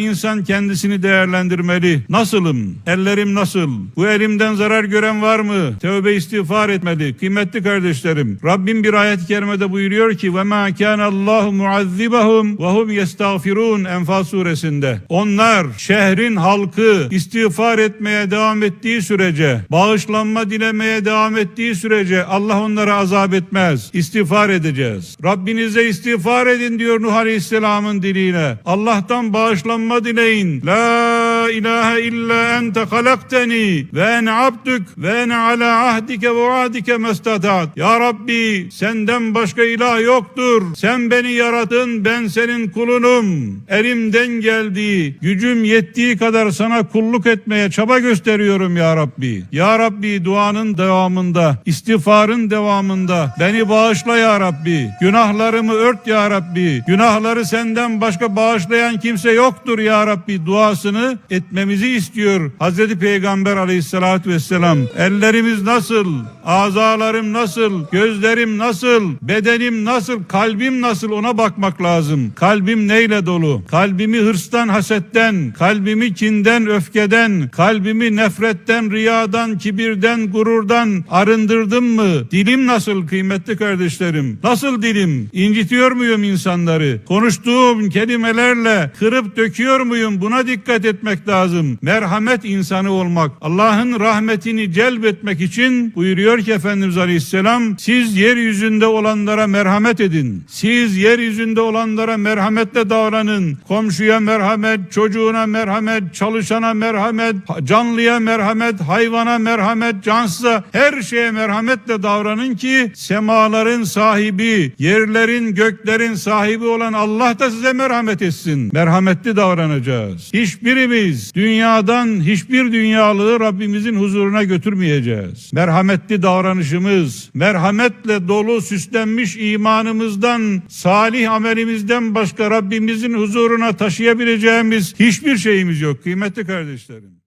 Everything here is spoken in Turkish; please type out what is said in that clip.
İnsan kendisini değerlendirmeli. Nasılım? Ellerim nasıl? Bu elimden zarar gören var mı? Tövbe istiğfar etmeli. Kıymetli kardeşlerim, Rabbim bir ayet-i kerimede buyuruyor ki ve ma kana Allahu muazzibahum ve hum yestağfirun Enfal suresinde. Onlar şehrin halkı istiğfar etmeye devam ettiği sürece, bağışlanma dilemeye devam ettiği sürece Allah onlara azap etmez. İstiğfar edeceğiz. Rabbinize istiğfar edin diyor Nuh Aleyhisselam'ın diliyle. Allah'tan bağışlanma محمد لا La ilahe illa ente halakteni ve ene abdük ve ene ala ahdike ve vaadike mestatat. Ya Rabbi senden başka ilah yoktur. Sen beni yaratın ben senin kulunum. Elimden geldiği, gücüm yettiği kadar sana kulluk etmeye çaba gösteriyorum ya Rabbi. Ya Rabbi duanın devamında, istiğfarın devamında beni bağışla ya Rabbi. Günahlarımı ört ya Rabbi. Günahları senden başka bağışlayan kimse yoktur ya Rabbi duasını etmemizi istiyor. Hazreti Peygamber aleyhissalatü vesselam. Ellerimiz nasıl? Azalarım nasıl? Gözlerim nasıl? Bedenim nasıl? Kalbim nasıl? Ona bakmak lazım. Kalbim neyle dolu? Kalbimi hırstan, hasetten, kalbimi kinden, öfkeden, kalbimi nefretten, riyadan, kibirden, gururdan arındırdım mı? Dilim nasıl kıymetli kardeşlerim? Nasıl dilim? İncitiyor muyum insanları? Konuştuğum kelimelerle kırıp döküyor muyum? Buna dikkat etmek lazım. Merhamet insanı olmak. Allah'ın rahmetini celbetmek için buyuruyor ki Efendimiz Aleyhisselam siz yeryüzünde olanlara merhamet edin. Siz yeryüzünde olanlara merhametle davranın. Komşuya merhamet, çocuğuna merhamet, çalışana merhamet, canlıya merhamet, hayvana merhamet, cansıza her şeye merhametle davranın ki semaların sahibi, yerlerin, göklerin sahibi olan Allah da size merhamet etsin. Merhametli davranacağız. Hiçbirimiz dünyadan hiçbir dünyalığı Rabbimizin huzuruna götürmeyeceğiz. Merhametli davranışımız, merhametle dolu süslenmiş imanımızdan, salih amelimizden başka Rabbimizin huzuruna taşıyabileceğimiz hiçbir şeyimiz yok kıymetli kardeşlerim.